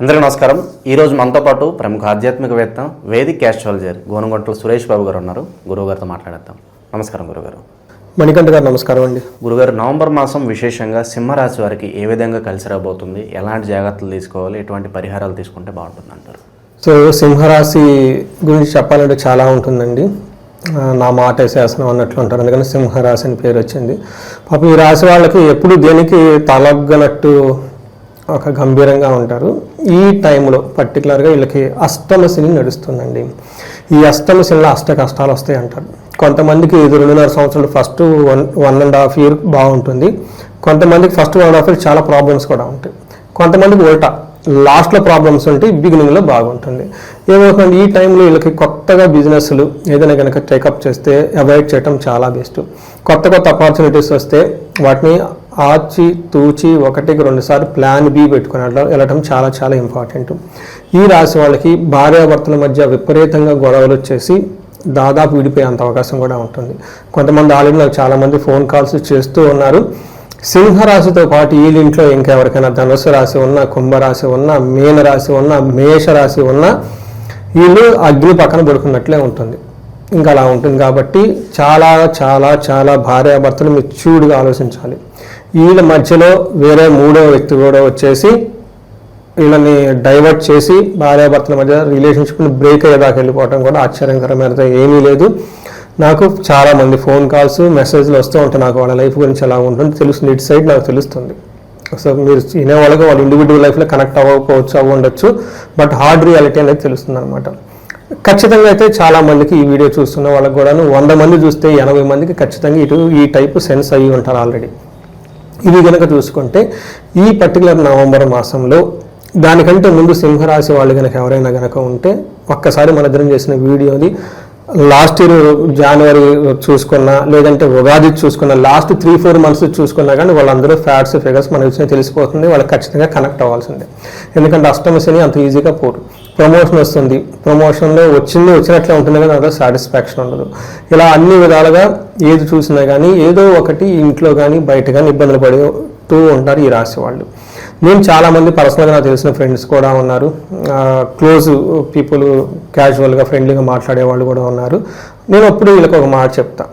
అందరికీ నమస్కారం. ఈరోజు మనతో పాటు ప్రముఖ ఆధ్యాత్మికవేత్త వేదిక్ క్యాస్ట్రాలజర్ గోనగొంటల సురేష్ బాబు గారు ఉన్నారు. గురువుగారితో మాట్లాడేద్దాం. నమస్కారం గురుగారు మణికంఠ గారు నమస్కారం అండి. గురుగారు నవంబర్ మాసం విశేషంగా సింహరాశి వారికి ఏ విధంగా కలిసి రాబోతుంది? ఎలాంటి జాగ్రత్తలు తీసుకోవాలి? ఎటువంటి పరిహారాలు తీసుకుంటే బాగుంటుంది అంటారు? సో సింహరాశి గురించి చెప్పాలంటే చాలా ఉంటుందండి. నా మాట శాసనం అన్నట్లు ఉంటారు అందుకని సింహరాశి అని పేరు వచ్చింది. పాపం ఈ రాశి వాళ్ళకి ఎప్పుడు దేనికి తలగ్గనట్టు ఒక గంభీరంగా ఉంటారు. ఈ టైంలో పర్టికులర్గా వీళ్ళకి అష్టమ శని నడుస్తుందండి. ఈ అష్టమ శనిలో అష్ట కష్టాలు వస్తాయి అంటారు. కొంతమందికి ఇది రెండున్నర సంవత్సరాలు first one one and half year బాగుంటుంది. కొంతమందికి first one and half year చాలా ప్రాబ్లమ్స్ కూడా ఉంటాయి. కొంతమందికి ఉల్టా లాస్ట్లో ప్రాబ్లమ్స్ ఉంటాయి బిగినింగ్లో బాగుంటుంది. ఏమవుతుంది ఈ టైంలో వీళ్ళకి కొత్తగా బిజినెస్లు ఏదైనా కనుక టేకప్ చేస్తే అవాయిడ్ చేయడం చాలా బెస్ట్. కొత్త కొత్త ఆపర్చునిటీస్ వస్తే వాటిని ఆచి తూచి ఒకటికి రెండుసార్లు ప్లాన్ బి పెట్టుకుని వెళ్ళటం చాలా చాలా ఇంపార్టెంట్ ఈ రాశి వాళ్ళకి భార్యాభర్తల మధ్య విపరీతంగా గొడవలు వచ్చేసి దాదాపు విడిపోయేంత అవకాశం కూడా ఉంటుంది. కొంతమంది ఆల్రెడీ నాకు చాలామంది ఫోన్ కాల్స్ చేస్తూ ఉన్నారు. సింహరాశితో పాటు వీళ్ళింట్లో ఇంకెవరికైనా ధనుసు రాశి ఉన్నా కుంభరాశి ఉన్నా మీన రాశి ఉన్నా మేష రాశి ఉన్నా వీళ్ళు అగ్ని పక్కన పడుకున్నట్లే ఉంటుంది. ఇంకా అలా ఉంటుంది కాబట్టి చాలా చాలా చాలా భార్యాభర్తలు మెచ్యూర్డ్గా ఆలోచించాలి. వీళ్ళ మధ్యలో వేరే మూడో వ్యక్తి కూడా వచ్చేసి వీళ్ళని డైవర్ట్ చేసి భార్యాభర్తల మధ్య రిలేషన్షిప్ని బ్రేక్ అయ్యేదాకా వెళ్ళిపోవడం కూడా ఆశ్చర్యకరమైనది. ఏమీ లేదు. నాకు చాలామంది ఫోన్ కాల్స్ మెసేజ్లు వస్తూ ఉంటాయి. నాకు వాళ్ళ లైఫ్ గురించి ఎలా ఉంటుంది తెలుస్తుంది. ఇటు సైడ్ నాకు తెలుస్తుంది. సో మీరు వినేవాళ్ళకి వాళ్ళ ఇండివిజువల్ లైఫ్లో కనెక్ట్ అవ్వకపోవచ్చు అవి ఉండొచ్చు బట్ హార్డ్ రియాలిటీ అనేది తెలుస్తుంది అనమాట ఖచ్చితంగా అయితే చాలా మందికి ఈ వీడియో చూస్తున్న వాళ్ళకి కూడాను వంద మంది చూస్తే ఎనభై మందికి ఖచ్చితంగా ఇటు ఈ టైపు సెన్స్ అయ్యి ఉంటారు ఆల్రెడీ ఇది కనుక చూసుకుంటే ఈ పర్టికులర్ నవంబర్ మాసంలో దానికంటే ముందు సింహరాశి వాళ్ళు కనుక ఎవరైనా కనుక ఉంటే ఒక్కసారి మన ఇద్దరం చేసిన వీడియోని లాస్ట్ ఇయర్ జనవరి చూసుకున్నా లేదంటే ఉగాది చూసుకున్నా లాస్ట్ త్రీ ఫోర్ మంత్స్ చూసుకున్నా కానీ వాళ్ళందరూ ఫ్యాట్స్ ఫిగర్స్ మనకి విషయం తెలిసిపోతుంది వాళ్ళకి ఖచ్చితంగా కనెక్ట్ అవ్వాల్సిందే. ఎందుకంటే అష్టమ శని అంత ఈజీగా పోరు. ప్రమోషన్ వస్తుంది. ప్రమోషన్లో వచ్చింది వచ్చినట్లే ఉంటుంది కానీ అందులో సాటిస్ఫాక్షన్ ఉండదు. ఇలా అన్ని విధాలుగా ఏది చూసినా కానీ ఏదో ఒకటి ఇంట్లో కానీ బయట కానీ ఇబ్బందులు పడుతూ ఉంటారు ఈ రాశి వాళ్ళు. నేను చాలామంది పర్సనల్గా నాకు తెలిసిన ఫ్రెండ్స్ కూడా ఉన్నారు. క్లోజ్ పీపుల్ క్యాజువల్గా ఫ్రెండ్లీగా మాట్లాడే వాళ్ళు కూడా ఉన్నారు. నేను అప్పుడు వీళ్ళకి ఒక మాట చెప్తా.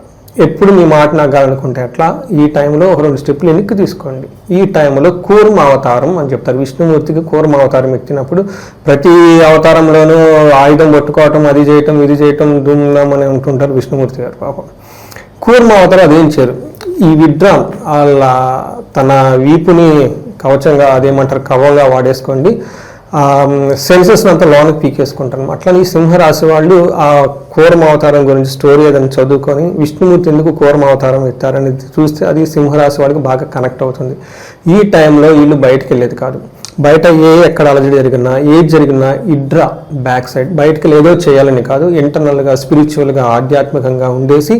ఎప్పుడు మీ మాట నాకు కాదనుకుంటే అట్లా ఈ టైంలో ఒక రెండు స్టెప్లు వెనక్కి తీసుకోండి. ఈ టైంలో కూర్మ అవతారం అని చెప్తారు. విష్ణుమూర్తికి కూర్మ అవతారం ఎక్కినప్పుడు ప్రతి అవతారంలోనూ ఆయుధం పట్టుకోవటం అది చేయటం ఇది చేయటం దుమ్నం అని ఉంటుంటారు విష్ణుమూర్తి గారు పాపం. కూర్మ అవతారం అదేం చేయరు. ఈ విడ్రాన్ వాళ్ళ తన వీపుని కవచంగా అదేమంటారు కవంగా వాడేసుకోండి. సెన్సెస్ అంతా లోనికి పీకేసుకుంటాను అట్లా ఈ సింహరాశి వాళ్ళు ఆ కూరం అవతారం గురించి స్టోరీ ఏదైనా చదువుకొని విష్ణుమూర్తి ఎందుకు కూరం అవతారం ఎత్తారని చూస్తే అది సింహరాశి వాళ్ళకి బాగా కనెక్ట్ అవుతుంది. ఈ టైంలో వీళ్ళు బయటకు వెళ్ళేది కాదు. బయట ఏ ఎక్కడ అలజడి జరిగినా ఏది జరిగినా ఇడ్రా బ్యాక్ సైడ్ బయటకు వెళ్ళి ఏదో చేయాలని కాదు ఇంటర్నల్గా స్పిరిచువల్గా ఆధ్యాత్మికంగా ఉండేసి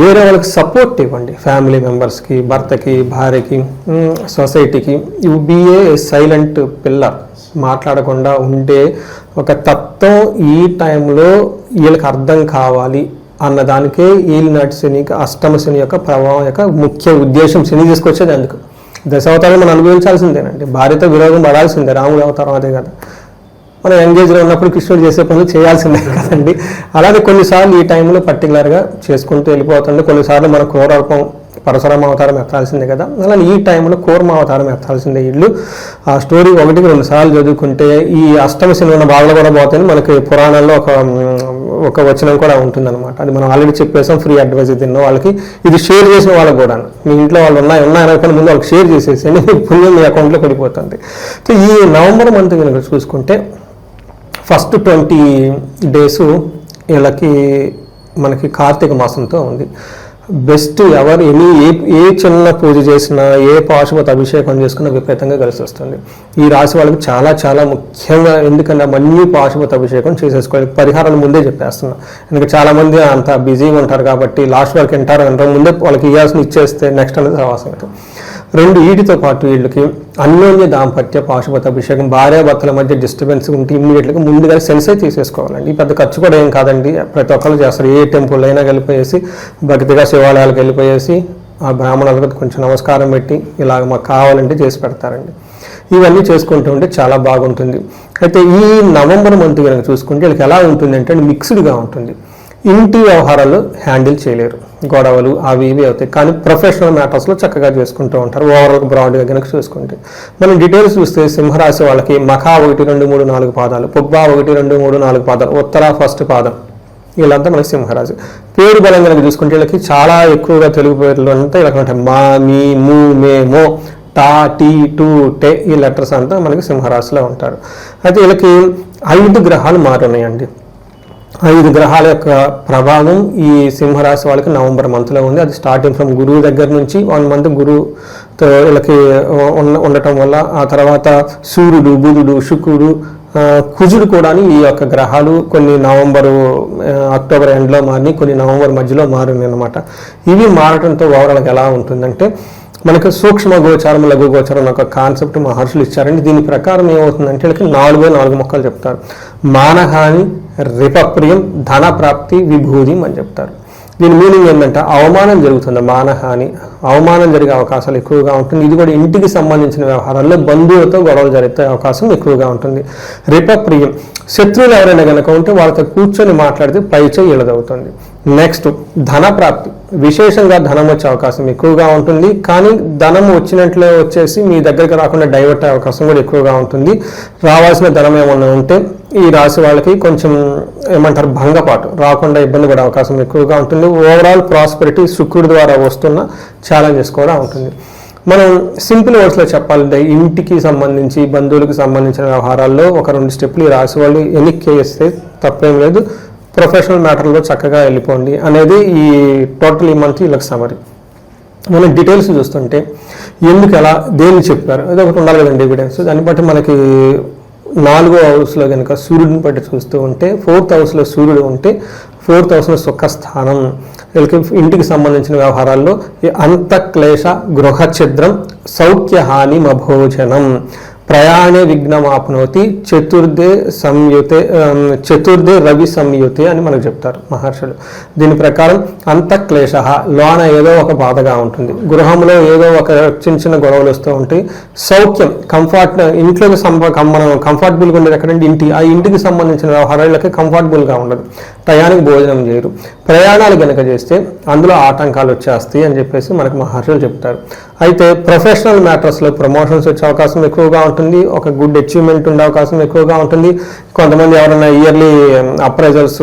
వేరే వాళ్ళకి సపోర్ట్ ఇవ్వండి. ఫ్యామిలీ మెంబర్స్కి భర్తకి భార్యకి సొసైటీకి. You be a silent pillar. మాట్లాడకుండా ఉంటే ఒక తత్వం ఈ టైంలో వీళ్ళకి అర్థం కావాలి అన్నదానికే ఈలినాటి శనికి అష్టమ శని యొక్క ప్రభావం యొక్క ముఖ్య ఉద్దేశం శని తీసుకొచ్చేది అందుకు. దశావతారం మనం అనుభవించాల్సిందేనండి. భార్యతో విరోధం పడాల్సిందే రాముడి అవతారం అదే కదా. మనం ఎంగేజ్లో ఉన్నప్పుడు కృష్ణుడు చేసే పనులు చేయాల్సిందే కదండి. అలాగే కొన్నిసార్లు ఈ టైంలో పర్టికులర్గా చేసుకుంటూ వెళ్ళిపోతుంది కొన్నిసార్లు మన క్రూరూపం పరశురామ అవతారం ఎత్తాల్సిందే కదా. అలానే ఈ టైంలో కూర్మ అవతారం ఎత్తాల్సిందే ఇల్లు. ఆ స్టోరీ ఒకటికి రెండు సార్లు చదువుకుంటే ఈ అష్టమ శని బాధలు కూడా పోతాయని మనకి పురాణాల్లో ఒక ఒక వచనం కూడా ఉంటుందన్నమాట. అది మనం ఆల్రెడీ చెప్పేసాం ఫ్రీ అడ్వైజ్ తిన్న వాళ్ళకి. ఇది షేర్ చేసిన వాళ్ళకి కూడా. మీ ఇంట్లో వాళ్ళు ఉన్నాయి ఉన్నాయనుకుని ముందు వాళ్ళకి షేర్ చేసేసి మీ పుణ్యం మీ అకౌంట్లో పడిపోతుంది. సో ఈ నవంబర్ మంత్ కనుక చూసుకుంటే ఫస్ట్ ట్వంటీ డేస్ వీళ్ళకి మనకి కార్తీక మాసంతో ఉంది. బెస్ట్ ఎవరు ఎనీ ఏ ఏ చిన్న పూజ చేసినా ఏ పాశుపత అభిషేకం చేసుకున్నా విపరీతంగా కలిసి వస్తుంది. ఈ రాశి వాళ్ళకి చాలా చాలా ముఖ్యంగా ఎందుకంటే మళ్ళీ పాశుపత అభిషేకం చేసేసుకోవాలి. పరిహారాలు ముందే చెప్పేస్తున్నా. ఎందుకంటే చాలామంది అంత బిజీగా ఉంటారు కాబట్టి లాస్ట్ వరకు వింటారు. అంటారు ముందే వాళ్ళకి ఇవ్వాల్సిన ఇచ్చేస్తే నెక్స్ట్ అనేది అవసరం రెండు వీటితో పాటు వీళ్ళకి అన్యోన్య దాంపత్య పాశుపత అభిషేకం భార్యాభర్తల మధ్య డిస్టర్బెన్స్ ఉంటే ఇమ్మీడియట్గా ముందుగా సెన్సే తీసేసుకోవాలండి. ఈ పెద్ద ఖర్చు కూడా ఏం కాదండి. ప్రతి ఒక్కరు చేస్తారు. ఏ టెంపుల్ అయినా వెళ్ళిపోయేసి భక్తిగా శివాలయాలకు వెళ్ళిపోయేసి ఆ బ్రాహ్మణులకు కొంచెం నమస్కారం పెట్టి ఇలాగ మాకు కావాలంటే చేసి పెడతారండి. ఇవన్నీ చేసుకుంటూ ఉంటే చాలా బాగుంటుంది. అయితే ఈ నవంబర్ మంత్ కనుక చూసుకుంటే వీళ్ళకి ఎలా ఉంటుంది అంటే మిక్స్డ్గా ఉంటుంది. ఇంటి వ్యవహారాలు హ్యాండిల్ చేయలేరు. గొడవలు అవి ఇవి అవుతాయి. కానీ ప్రొఫెషనల్ మ్యాటర్స్లో చక్కగా చేసుకుంటూ ఉంటారు. ఓవరాల్ బ్రాడ్గా కనుక చూసుకుంటే. మనం డీటెయిల్స్ చూస్తే సింహరాశి వాళ్ళకి మఖా ఒకటి రెండు మూడు నాలుగు పాదాలు పుబ్బా ఒకటి రెండు మూడు నాలుగు పాదాలు ఉత్తర ఫస్ట్ పాదం. వీళ్ళంతా మనకి సింహరాశి. పేరు బలం కనుక చూసుకుంటే వీళ్ళకి చాలా ఎక్కువగా తెలుగు పేర్లు అంతా ఇలా ఉంటాయి. మా మీ మూ మే మో టా టీ టూ టే ఈ లెటర్స్ అంతా మనకి సింహరాశిలో ఉంటారు. అయితే వీళ్ళకి ఐదు గ్రహాలు మారున్నాయండి. ఐదు గ్రహాల యొక్క ప్రభావం ఈ సింహరాశి వాళ్ళకి నవంబర్ మంత్లో ఉంది. అది స్టార్టింగ్ ఫ్రమ్ గురువు దగ్గర నుంచి వన్ మంత్ గురువుతో వీళ్ళకి ఉన్న- ఉండటం వల్ల ఆ తర్వాత సూర్యుడు బుధుడు శుక్రుడు కుజుడు కూడా ఈ యొక్క గ్రహాలు కొన్ని నవంబరు అక్టోబర్ ఎండ్లో మారి కొన్ని నవంబర్ మధ్యలో మారింది అనమాట ఇవి మారటంతో ఓవరాల్గా ఎలా ఉంటుందంటే మనకు సూక్ష్మ గోచారం లఘు గోచారం అనే ఒక కాన్సెప్ట్ మహర్షులు ఇచ్చారండి. దీని ప్రకారం ఏమవుతుందంటే వీళ్ళకి నాలుగో నాలుగు మొక్కలు చెప్తారు. మానహాని రిపప్రియం ధన ప్రాప్తి విభూది అని చెప్తారు. దీని మీనింగ్ ఏంటంటే అవమానం జరుగుతుంది మానహాని అవమానం జరిగే అవకాశాలు ఎక్కువగా ఉంటుంది. ఇది కూడా ఇంటికి సంబంధించిన వ్యవహారాల్లో బంధువులతో గొడవలు జరిగే అవకాశం ఎక్కువగా ఉంటుంది. రిపప్రియం శత్రువులు ఎవరైనా కనుక ఉంటే వాళ్ళతో కూర్చొని మాట్లాడితే పైచే ఇళ్ళదవుతుంది. నెక్స్ట్ ధన ప్రాప్తి విశేషంగా ధనం వచ్చే అవకాశం ఎక్కువగా ఉంటుంది. కానీ ధనం వచ్చినట్లే వచ్చేసి మీ దగ్గరికి రాకుండా డైవర్ట్ అయ్యే అవకాశం కూడా ఎక్కువగా ఉంటుంది. రావాల్సిన ధనం ఏమన్నా ఉంటే ఈ రాశి వాళ్ళకి కొంచెం ఏమంటారు భంగపాటు. రాకుండా ఇబ్బంది పడే అవకాశం ఎక్కువగా ఉంటుంది. ఓవరాల్ ప్రాస్పెరిటీ శుక్రుడి ద్వారా వస్తున్న ఛాలెంజెస్ కూడా ఉంటుంది. మనం సింపుల్ వర్డ్స్లో చెప్పాలంటే ఇంటికి సంబంధించి బంధువులకు సంబంధించిన వ్యవహారాల్లో ఒక రెండు స్టెప్లు ఈ రాశి వాళ్ళు ఎన్నిక చేస్తే తప్పేం లేదు. ప్రొఫెషనల్ మ్యాటర్లో చక్కగా వెళ్ళిపోండి అనేది ఈ టోటల్ ఈ మంత్ వీళ్ళకి సమరీ మనం డీటెయిల్స్ చూస్తుంటే ఎందుకు ఎలా దేన్ని చెప్పారు? అది ఒకటి ఉండాలి కదండి ఎవిడెన్స్ దాన్ని బట్టి మనకి నాలుగో హౌస్లో కనుక సూర్యుడిని బట్టి చూస్తూ ఉంటే ఫోర్త్ హౌస్లో సూర్యుడు ఉంటే ఫోర్త్ హౌస్లో సుఖస్థానం. వీళ్ళకి ఇంటికి సంబంధించిన వ్యవహారాల్లో అంత అంతఃక్లేశ గృహ ఛిద్రం సౌఖ్యహాని మభోజనం. ప్రయాణే విఘ్నమాప్నోతి చతుర్థే సంయుతే చతుర్థే రవి సంయుతే అని మనకు చెప్తారు మహర్షులు. దీని ప్రకారం అంతఃక్లేశ లోన ఏదో ఒక బాధగా ఉంటుంది. గృహంలో ఏదో ఒక చిన్న చిన్న గొడవలు వస్తూ ఉంటాయి. సౌఖ్యం కంఫర్ట్ ఇంట్లోకి సంబ మనం కంఫర్టబుల్గా ఉండేది ఎక్కడంటే ఇంటి. ఆ ఇంటికి సంబంధించిన వ్యవహారాలకి కంఫర్టబుల్గా ఉండదు. టయానికి భోజనం చేయరు. ప్రయాణాలు కనుక చేస్తే అందులో ఆటంకాలు వచ్చేస్తాయి అని చెప్పేసి మనకు మహర్షులు చెప్తారు. అయితే ప్రొఫెషనల్ మ్యాటర్స్లో ప్రమోషన్స్ వచ్చే అవకాశం ఎక్కువగా ఉంటుంది. ఒక గుడ్ అచీవ్మెంట్ ఉండే అవకాశం ఎక్కువగా ఉంటుంది. కొంతమంది ఎవరైనా ఇయర్లీ అప్రైజల్స్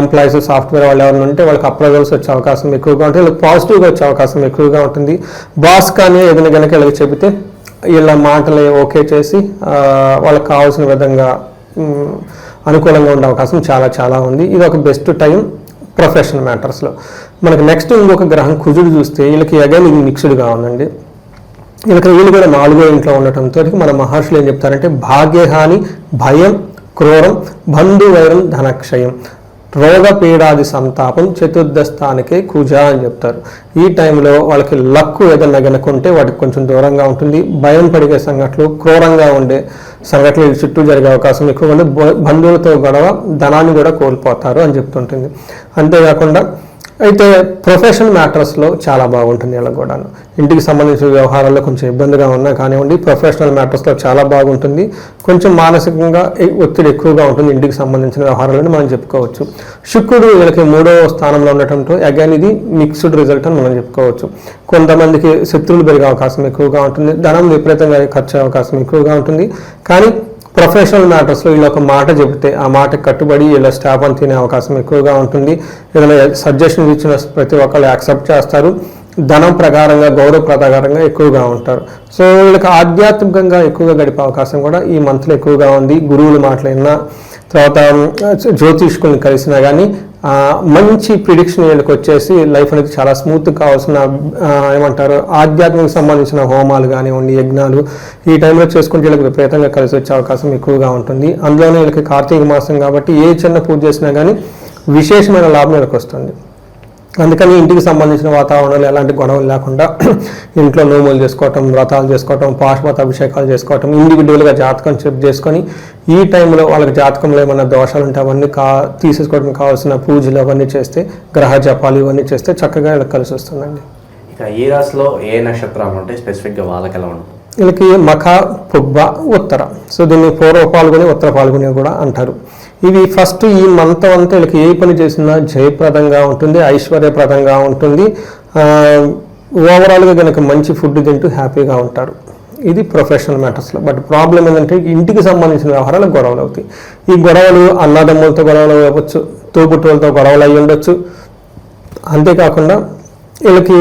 ఎంప్లాయీస్ సాఫ్ట్వేర్ వాళ్ళు ఎవరైనా ఉంటే వాళ్ళకి అప్రైజల్స్ వచ్చే అవకాశం ఎక్కువగా ఉంటుంది. వాళ్ళకి పాజిటివ్గా వచ్చే అవకాశం ఎక్కువగా ఉంటుంది. బాస్ కానీ ఏదైనా కనుక వీళ్ళకి చెబితే వీళ్ళ మాటలు ఓకే చేసి వాళ్ళకి కావాల్సిన విధంగా అనుకూలంగా ఉండే అవకాశం చాలా చాలా ఉంది. ఇది ఒక బెస్ట్ టైం ప్రొఫెషనల్ మ్యాటర్స్లో మనకి నెక్స్ట్ ఇంకొక గ్రహం కుజుడు చూస్తే వీళ్ళకి అగైన్ ఇది మిక్స్డ్గా ఉందండి. వీళ్ళకి వీళ్ళు కూడా నాలుగో ఇంట్లో ఉండటంతో మన మహర్షులు ఏం చెప్తారంటే భాగ్యహాని భయం క్రూరం బంధువైరం ధనక్షయం. రోగ పీడాది సంతాపం చతుర్థ స్థానికే కుజ అని చెప్తారు. ఈ టైంలో వాళ్ళకి లక్కు ఏదన్నా గనుకుంటే వాటికి కొంచెం దూరంగా ఉంటుంది. భయం పడిగే సంఘటనలు క్రూరంగా ఉండే సంఘటనలు చుట్టూ జరిగే అవకాశం ఎక్కువ ఉంది బంధువులతో గొడవ ధనాన్ని కూడా కోల్పోతారు అని చెప్తుంటుంది. అంతేకాకుండా అయితే ప్రొఫెషనల్ మ్యాటర్స్లో చాలా బాగుంటుంది ఇలా కూడాను. ఇంటికి సంబంధించిన వ్యవహారాల్లో కొంచెం ఇబ్బందిగా ఉన్నా కానివ్వండి ప్రొఫెషనల్ మ్యాటర్స్లో చాలా బాగుంటుంది. కొంచెం మానసికంగా ఒత్తిడి ఎక్కువగా ఉంటుంది ఇంటికి సంబంధించిన వ్యవహారాలని మనం చెప్పుకోవచ్చు. శుక్రుడు వీళ్ళకి మూడవ స్థానంలో ఉండటంతో అగైన్ ఇది మిక్స్డ్ రిజల్ట్ అని మనం చెప్పుకోవచ్చు. కొంతమందికి శత్రువులు పెరిగే అవకాశం ఎక్కువగా ఉంటుంది ధనం విపరీతంగా ఖర్చు అవకాశం ఎక్కువగా ఉంటుంది. కానీ ప్రొఫెషనల్ మ్యాటర్స్లో వీళ్ళు ఒక మాట చెబితే ఆ మాట కట్టుబడి వీళ్ళ స్టాఫ్ అని తినే అవకాశం ఎక్కువగా ఉంటుంది. ఏదైనా సజెషన్ ఇచ్చిన ప్రతి ఒక్కళ్ళు యాక్సెప్ట్ చేస్తారు. ధనం ప్రకారంగా గౌరవ ప్రకారంగా ఎక్కువగా ఉంటారు. సో వీళ్ళకి ఆధ్యాత్మికంగా ఎక్కువగా గడిపే అవకాశం కూడా ఈ మంత్లో ఎక్కువగా ఉంది. గురువులు మాట్లాడినా తర్వాత జ్యోతిష్కుల్ని కలిసినా కానీ మంచి ప్రిడిక్షన్ వీళ్ళకి వచ్చేసి లైఫ్ అనేది చాలా స్మూత్ కావాల్సిన ఏమంటారు ఆధ్యాత్మిక సంబంధించిన హోమాలు కానివ్వండి యజ్ఞాలు ఈ టైంలో చేసుకుంటే వీళ్ళకి విపరీతంగా కలిసి వచ్చే అవకాశం ఎక్కువగా ఉంటుంది. అందులోనే వీళ్ళకి కార్తీక మాసం కాబట్టి ఏ చిన్న పూజ చేసినా కానీ విశేషమైన లాభం వీళ్ళకి వస్తుంది. అందుకని ఇంటికి సంబంధించిన వాతావరణంలో ఎలాంటి గొడవలు లేకుండా ఇంట్లో నోములు చేసుకోవటం వ్రతాలు చేసుకోవటం పాశుపత అభిషేకాలు చేసుకోవటం ఇండివిజువల్గా జాతకం చెక్ చేసుకొని ఈ టైంలో వాళ్ళకి జాతకంలో ఏమైనా దోషాలు ఉంటే అవన్నీ కా తీసేసుకోవడం కావాల్సిన పూజలు అవన్నీ చేస్తే గ్రహ జపాలు ఇవన్నీ చేస్తే చక్కగా వీళ్ళకి కలిసి వస్తుందండి. ఇక ఈ రాశిలో ఏ నక్షత్రాలు ఉంటాయి స్పెసిఫిక్గా వాళ్ళకి ఎలా ఉంటుంది? వీళ్ళకి మఖ పుబ్బ ఉత్తర. సో దీన్ని పూర్వ పాల్గొని ఉత్తర పాల్గొని కూడా అంటారు. ఇవి ఫస్ట్ ఈ మంత్ అంతా వీళ్ళకి ఏ పని చేసినా జయప్రదంగా ఉంటుంది ఐశ్వర్యప్రదంగా ఉంటుంది. ఓవరాల్గా కనుక మంచి ఫుడ్ తింటూ హ్యాపీగా ఉంటారు. ఇది ప్రొఫెషనల్ మ్యాటర్స్లో బట్ ప్రాబ్లం ఏంటంటే ఇంటికి సంబంధించిన వ్యవహారాలు గొడవలు అవుతాయి. ఈ గొడవలు అన్నదమ్ములతో గొడవలు అవ్వచ్చు తోబుట్టులతో గొడవలు అయి ఉండొచ్చు. అంతేకాకుండా వీళ్ళకి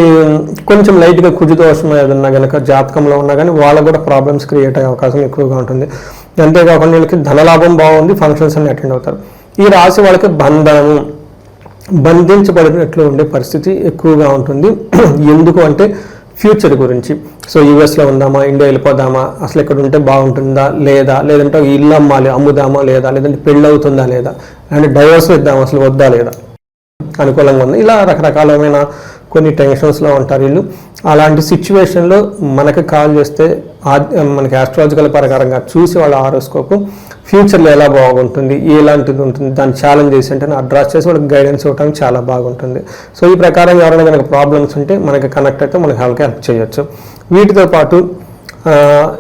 కొంచెం లైట్గా కుజు దోషం ఏదన్నా కనుక జాతకంలో ఉన్నా కానీ వాళ్ళకు కూడా ప్రాబ్లమ్స్ క్రియేట్ అయ్యే అవకాశం ఎక్కువగా ఉంటుంది. అంతేకాకుండా వీళ్ళకి ధనలాభం బాగుంది ఫంక్షన్స్ అన్ని అటెండ్ అవుతారు. ఈ రాశి వాళ్ళకి బంధము బంధించబడినట్లు ఉండే పరిస్థితి ఎక్కువగా ఉంటుంది. ఎందుకు అంటే ఫ్యూచర్ గురించి. సో యూఎస్లో ఉందామా ఇండియా వెళ్ళిపోదామా అసలు ఇక్కడ ఉంటే బాగుంటుందా లేదా లేదంటే ఇల్లు అమ్మాలి అమ్ముదామా లేదా లేదంటే పెళ్ళి అవుతుందా లేదా అండ్ డైవర్స్ ఇద్దాం అసలు వద్దా లేదా అనుకూలంగా ఉంది. ఇలా రకరకాలమైన కొన్ని టెన్షన్స్లో ఉంటారు వీళ్ళు. అలాంటి సిచ్యువేషన్లో మనకు కాల్ చేస్తే మనకి ఆస్ట్రాలజికల్ ప్రకారంగా చూసి వాళ్ళ ఆరోస్కోప్ ఫ్యూచర్లో ఎలా బాగుంటుంది ఎలాంటిది ఉంటుంది దాన్ని ఛాలెంజ్ చేసి అంటే అడ్రస్ చేసి వాళ్ళకి గైడెన్స్ ఇవ్వడానికి చాలా బాగుంటుంది. సో ఈ ప్రకారం ఎవరైనా కనుక ప్రాబ్లమ్స్ ఉంటే మనకి కనెక్ట్ అయితే మనకి వాళ్ళకి హెల్ప్ చేయొచ్చు. వీటితో పాటు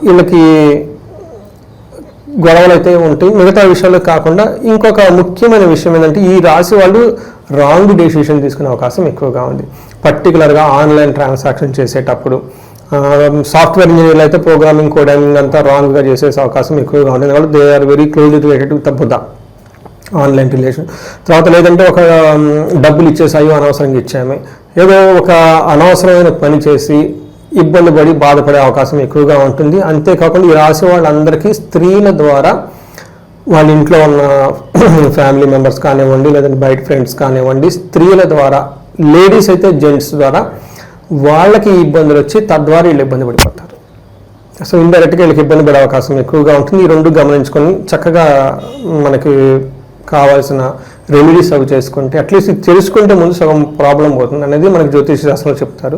వీళ్ళకి గొడవలు అయితే ఉంటాయి. మిగతా విషయాలు కాకుండా ఇంకొక ముఖ్యమైన విషయం ఏంటంటే ఈ రాశి వాళ్ళు రాంగ్ డెసిషన్ తీసుకునే అవకాశం ఎక్కువగా ఉంది. పర్టికులర్గా ఆన్లైన్ ట్రాన్సాక్షన్ చేసేటప్పుడు సాఫ్ట్వేర్ ఇంజనీర్లు అయితే ప్రోగ్రామింగ్ కోడింగ్ అంతా రాంగ్గా చేసే అవకాశం ఎక్కువగా ఉంటుంది కాబట్టి they are very close related with Budha online relation తర్వాత లేదంటే ఒక డబ్బులు ఇచ్చేసి అయ్యో అనవసరంగా ఇచ్చామే. ఏదో ఒక అనవసరమైన పని చేసి ఇబ్బంది పడి బాధపడే అవకాశం ఎక్కువగా ఉంటుంది. అంతేకాకుండా ఈ రాశి వాళ్ళందరికీ స్త్రీల ద్వారా వాళ్ళ ఇంట్లో ఉన్న ఫ్యామిలీ మెంబర్స్ కానివ్వండి లేదంటే బయట ఫ్రెండ్స్ కానివ్వండి స్త్రీల ద్వారా లేడీస్ అయితే జెంట్స్ ద్వారా వాళ్ళకి ఇబ్బందులు వచ్చి తద్వారా వీళ్ళు ఇబ్బంది పడిపోతారు. సో ఇండైరెక్ట్గా వీళ్ళకి ఇబ్బంది పడే అవకాశం ఎక్కువగా ఉంటుంది. ఈ రెండు గమనించుకొని చక్కగా మనకి కావాల్సిన రెమెడీస్ అవి చేసుకుంటే అట్లీస్ట్ ఇది తెలుసుకుంటే ముందు సగం ప్రాబ్లం పోతుంది అనేది మనకి జ్యోతిష శాస్త్రంలో చెప్తారు.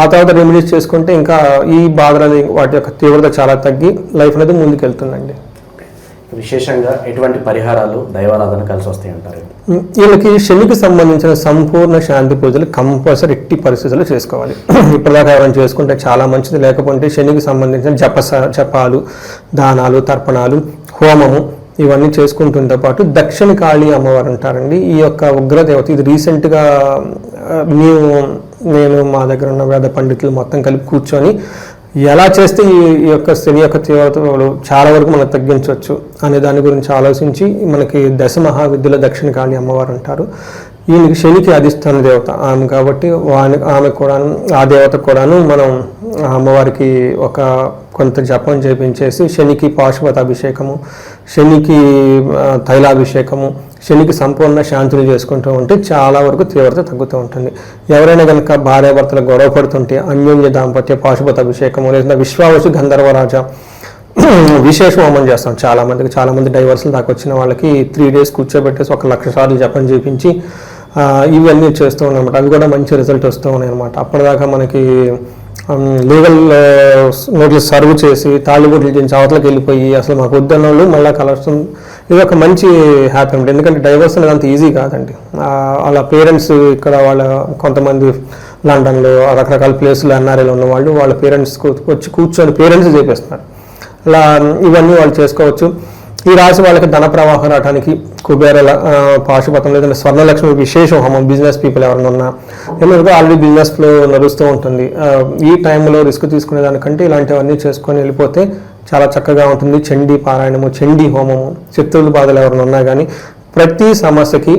ఆ తర్వాత రెమెడీస్ చేసుకుంటే ఇంకా ఈ బాధలు వాటి యొక్క తీవ్రత చాలా తగ్గి లైఫ్ అనేది ముందుకెళ్తుందండి. విశేషంగా ఎటువంటి పరిహారాలు దైవారాధన కలిసి వస్తాయి అంటారు? వీళ్ళకి శనికి సంబంధించిన సంపూర్ణ శాంతి పూజలు కంపల్సరీ ఎట్టి పరిస్థితుల్లో చేసుకోవాలి. ఇప్పటిదాకా ఎవరైనా చేసుకుంటే చాలా మంచిది. లేకపోతే శనికి సంబంధించిన జప జపాలు దానాలు తర్పణాలు హోమము ఇవన్నీ చేసుకుంటుంతో పాటు దక్షిణ కాళీ అమ్మవారు అంటారండి ఈ యొక్క ఉగ్రదేవత ఇది రీసెంట్గా మేము నేను మా దగ్గర ఉన్న వేద పండితులు మొత్తం కలిపి కూర్చొని ఎలా చేస్తే ఈ యొక్క స్త్రీ యొక్క తీవ్రతలు చాలా వరకు మనం తగ్గించవచ్చు అనే దాని గురించి ఆలోచించి మనకి దశ మహావిద్యుల దక్షిణ కాళీ అమ్మవారు అంటారు. ఈయనకి శనికి అధిష్టాన దేవత ఆమె కాబట్టి ఆమె కూడాను ఆ దేవత కూడాను మనం అమ్మవారికి ఒక కొంత జపం చేపించేసి శనికి పాశుపత అభిషేకము శనికి తైలాభిషేకము శనికి సంపూర్ణ శాంతులు చేసుకుంటూ ఉంటే చాలా వరకు తీవ్రత తగ్గుతూ ఉంటుంది. ఎవరైనా కనుక భార్యాభర్తలు గొడవ పడుతుంటే అన్యోన్య దాంపత్య పాశుపత అభిషేకము లేదా విశ్వావసు గంధర్వరాజ విశేష హోమం చేస్తాం చాలామందికి చాలామంది డైవర్సులు డైవర్స్లు దాకా వచ్చిన వాళ్ళకి త్రీ డేస్ కూర్చోబెట్టేసి ఒక లక్ష సార్లు జపం చేపించి ఇవన్నీ చేస్తూ ఉన్నాయి అనమాట అవి కూడా మంచి రిజల్ట్ వస్తూ ఉన్నాయి అనమాట అప్పటిదాకా మనకి లీగల్ నోట్లు సర్వ్ చేసి తాళిబొట్లు చేసి అవతలకి వెళ్ళిపోయి అసలు మాకు వద్దన్న వాళ్ళు మళ్ళీ కలర్స్ ఇది ఒక మంచి హ్యాపీ అనమాట ఎందుకంటే డైవర్స్ అనేది అంత ఈజీ కాదండి. వాళ్ళ పేరెంట్స్ ఇక్కడ వాళ్ళ కొంతమంది లండన్లో రకరకాల ప్లేసులు ఎన్ఆర్ఐలో ఉన్న వాళ్ళు వాళ్ళ పేరెంట్స్ వచ్చి కూర్చొని పేరెంట్స్ చేపిస్తున్నారు అలా ఇవన్నీ వాళ్ళు చేసుకోవచ్చు. ఈ రాశి వాళ్ళకి ధన ప్రవాహం రావడానికి కుబేర పాశుపతం లేదంటే స్వర్ణలక్ష్మి విశేష. హోమం బిజినెస్ పీపుల్ ఎవరైనా ఉన్నా ఎందుకంటే ఆల్రెడీ బిజినెస్ ఫ్లో నడుస్తూ ఉంటుంది. ఈ టైంలో రిస్క్ తీసుకునే దానికంటే ఇలాంటివన్నీ చేసుకొని వెళ్ళిపోతే చాలా చక్కగా ఉంటుంది. చండీ పారాయణము చండీ హోమము శత్రువుల బాధలు ఎవరైనా ఉన్నా కానీ ప్రతి సమస్యకి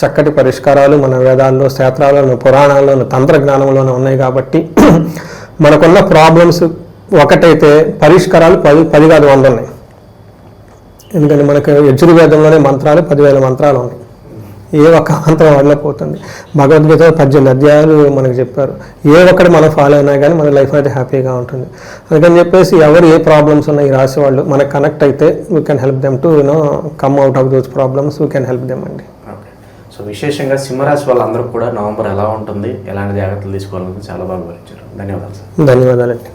చక్కటి పరిష్కారాలు మన వేదాల్లో శాస్త్రాలను పురాణాల్లోను తంత్రజ్ఞానంలోనూ ఉన్నాయి కాబట్టి మనకున్న ప్రాబ్లమ్స్ ఒకటైతే పరిష్కారాలు పది పది కాదు వంద ఉన్నాయి. ఎందుకంటే మనకు యజుర్వేదంలోనే మంత్రాలు పదివేల మంత్రాలు ఉన్నాయి. ఏ ఒక్క మంత్రం వాడినా పోతుంది భగవద్గీత పద్దెనిమిది అధ్యాయాలు మనకు చెప్పారు. ఏ ఒక్కటి మనం ఫాలో అయినా కానీ మన లైఫ్ అయితే హ్యాపీగా ఉంటుంది. అందుకని చెప్పేసి ఎవరు ఏ ప్రాబ్లమ్స్ ఉన్నాయి ఈ రాసి వాళ్ళు మనకు కనెక్ట్ అయితే we can help them to you know come out of those problems we can help them అండి. ఓకే సో విశేషంగా సింహరాశి వాళ్ళందరూ కూడా నవంబర్ ఎలా ఉంటుంది? ఎలాంటి జాగ్రత్తలు తీసుకోవాలని చాలా బాగా వివరించారు. ధన్యవాదాలు సార్ ధన్యవాదాలండి.